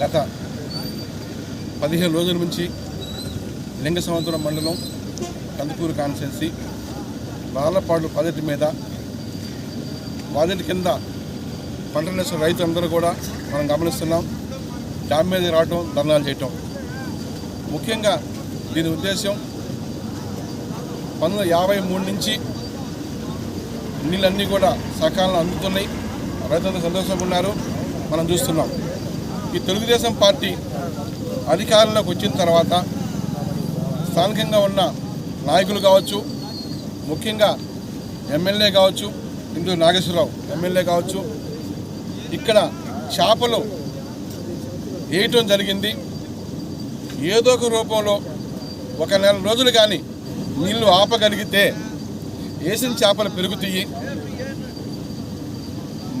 గత పదిహేను రోజుల నుంచి లింగ సముద్రం మండలం కందుకూరు కాన్స్టెన్సీ బాలపాడు ప్రాజెక్టు మీద ప్రాజెక్టు కింద పంట నేసిన రైతులందరూ కూడా మనం గమనిస్తున్నాం. డ్యామ్ మీద రావటం ధర్నాలు చేయటం. ముఖ్యంగా దీని ఉద్దేశం పంతొమ్మిది యాభై మూడు నుంచి నీళ్ళన్నీ కూడా సకాలంలో అందుతున్నాయి. రైతులందరూ సంతోషంగా ఉన్నారు. మనం చూస్తున్నాం. ఈ తెలుగుదేశం పార్టీ అధికారంలోకి వచ్చిన తర్వాత స్థానికంగా ఉన్న నాయకులు కావచ్చు ముఖ్యంగా ఎమ్మెల్యే కావచ్చు ఇందు నాగేశ్వరరావు ఎమ్మెల్యే కావచ్చు ఇక్కడ చేపలు వేయటం జరిగింది. ఏదో ఒక రూపంలో ఒక నెల రోజులు కానీ నీళ్ళు ఆపగలిగితే వేసిన చేపలు పెరుగుతాయి.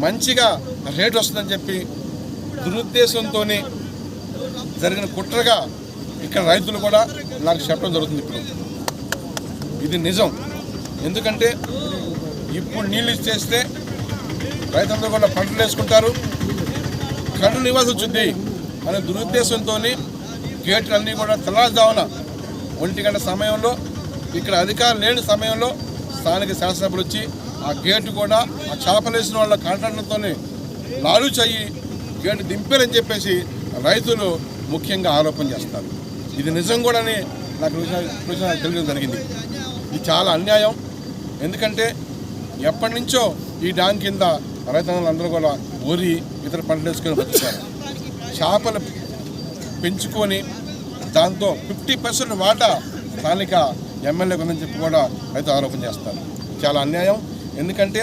మంచిగా రేట్ వస్తుందని చెప్పి దురుద్దేశంతోనే జరిగిన కుట్రగా ఇక్కడ రైతులు కూడా నాకు చెప్పడం జరుగుతుంది ఇప్పుడు. ఇది నిజం. ఎందుకంటే ఇప్పుడు నీళ్ళు ఇచ్చేస్తే రైతులందరూ కూడా పంటలు వేసుకుంటారు. కళ్ళు నివాసం వచ్చింది. అనే దురుద్దేశంతో గేట్లన్నీ కూడా తెల్లారుజామున ఒంటి గంట సమయంలో ఇక్కడ అధికారం లేని సమయంలో స్థానిక శాసనసభ్యులు వచ్చి ఆ గేటు కూడా ఆ చేపలేసిన వాళ్ళ కాంట్రాక్టర్తో లాలు అయ్యి గేటు దింపారని చెప్పేసి రైతులు ముఖ్యంగా ఆరోపణ చేస్తారు. ఇది నిజం కూడా నాకు తెలియడం జరిగింది. ఇది చాలా అన్యాయం. ఎందుకంటే ఎప్పటి నుంచో ఈ డ్యాం కింద రైతులందరూ కూడా ఊరి ఇతర పంటలు వేసుకొని బతుకుతారు. చేపలు పెంచుకొని దాంతో ఫిఫ్టీ పర్సెంట్ వాటా స్థానిక ఎమ్మెల్యేకి ఉందని చెప్పి కూడా రైతు ఆరోపణ చేస్తారు. చాలా అన్యాయం. ఎందుకంటే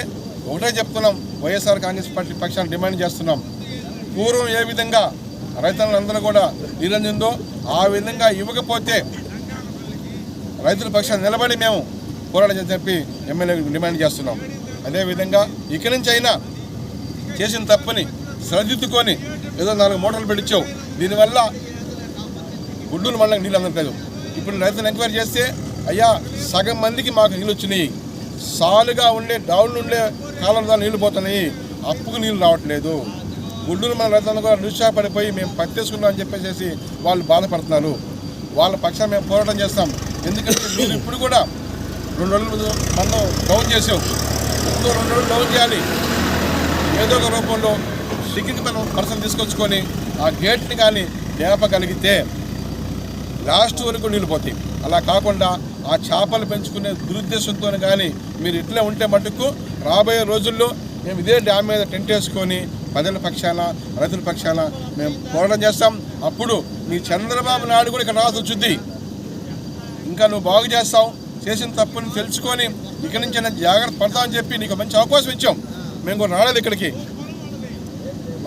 ఒకటే చెప్తున్నాం వైఎస్ఆర్ కాంగ్రెస్ పార్టీ పక్షాన్ని డిమాండ్ చేస్తున్నాం. పూర్వం ఏ విధంగా రైతులందరూ కూడా నిరంజందో ఆ విధంగా ఇవ్వకపోతే రైతుల పక్షాన్ని నిలబడి మేము పోరాటం చెప్పి ఎమ్మెల్యే డిమాండ్ చేస్తున్నాం. అదేవిధంగా ఇక్కడి నుంచి అయినా చేసిన తప్పుని సరిదిద్దుకొని ఏదో నాలుగు మోటార్లు పెట్టించావు. దీనివల్ల గుడ్డూరు మండలం నీళ్ళు అందట్లేదు ఇప్పుడు రైతులను ఎంక్వైరీ చేస్తే అయ్యా సగం మందికి మాకు నీళ్ళు వచ్చినాయి. సాలుగా ఉండే డౌన్ ఉండే కాలం ద్వారా పోతున్నాయి. అప్పుకు నీళ్ళు రావట్లేదు. గుడ్డూరు మన రైతులను కూడా నిరుత్సాహపడిపోయి మేము పత్తేసుకున్నాం అని చెప్పేసి వాళ్ళు బాధపడుతున్నారు. వాళ్ళ పక్షాన్ని మేము పోరాటం చేస్తాం. ఎందుకంటే మీరు ఇప్పుడు కూడా రెండు రోజులు మనం డౌన్ చేసాం ఇంకో రెండు రోజులు డౌన్ చేయాలి. ఏదో ఒక రూపంలో సిగ్గింగ్ మనం పర్సన్ తీసుకొచ్చుకొని ఆ గేట్ని కానీ లేపగలిగితే లాస్ట్ వరకు నీళ్ళు పోతాయి. అలా కాకుండా ఆ చేపలు పెంచుకునే దురుద్దేశంతో కానీ మీరు ఇట్లే ఉంటే మటుకు రాబోయే రోజుల్లో మేము ఇదే డ్యామ్ మీద టెంట్ వేసుకొని ప్రజల పక్షాన రైతుల పక్షాన మేము పోరాటం చేస్తాం. అప్పుడు నీ చంద్రబాబు నాయుడు కూడా ఇక్కడ రావాల్సి వచ్చింది ఇంకా నువ్వు బాగు చేస్తావు. చేసిన తప్పుని తెలుసుకొని ఇక్కడి నుంచి నేను జాగ్రత్త పడతామని చెప్పి నీకు మంచి అవకాశం ఇచ్చాం. మేము కూడా రాలేదు ఇక్కడికి.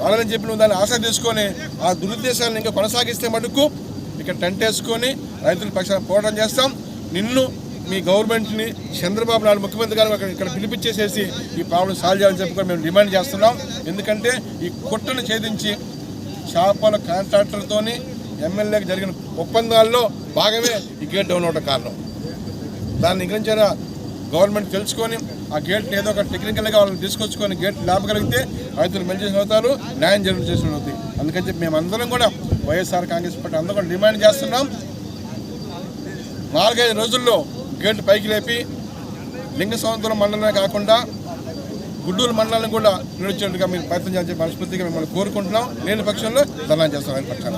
రాలేదని చెప్పి నువ్వు దాన్ని ఆశ తీసుకొని ఆ దురుద్దేశాలను ఇంకా కొనసాగిస్తే మటుకు ఇక్కడ టెంట్ వేసుకొని రైతుల పక్షాన పోరాటం చేస్తాం. నిన్ను మీ గవర్నమెంట్ని చంద్రబాబు నాయుడు ముఖ్యమంత్రి గారు ఇక్కడ- పిలిపించేసేసి ఈ ప్రాబ్లం సాల్వ్ చేయాలని చెప్పి మేము డిమాండ్ చేస్తున్నాం. ఎందుకంటే ఈ కుట్రను ఛేదించి చేపల కాంట్రాక్టర్తోని ఎమ్మెల్యేకి జరిగిన ఒప్పందాల్లో భాగమే ఈ గేట్ డౌన్ అవడం కారణం. దాన్ని ఇంకరించిన గవర్నమెంట్ తెలుసుకొని ఆ గేట్ని ఏదో ఒక టెక్నికల్గా వాళ్ళని తీసుకొచ్చుకొని గేట్ లేపగలిగితే రైతులు మంచి అవుతారు న్యాయం జరుగుతూ చేసిన అవుతుంది అందుకని చెప్పి మేమందరం కూడా వైఎస్ఆర్ కాంగ్రెస్ పార్టీ అందరం కూడా డిమాండ్ చేస్తున్నాం. నాలుగైదు రోజుల్లో గేటు పైకి లేపి లింగ సముద్రం మండలమే కాకుండా గుడ్డూరు మండలాన్ని కూడా నిలిచేట్టుగా మీరు ప్రయత్నం చేయాలని మనస్ఫూర్తిగా మిమ్మల్ని కోరుకుంటున్నాం. లేని పక్షంలో ధర్నా చేస్తాం ఆయన పక్షాన.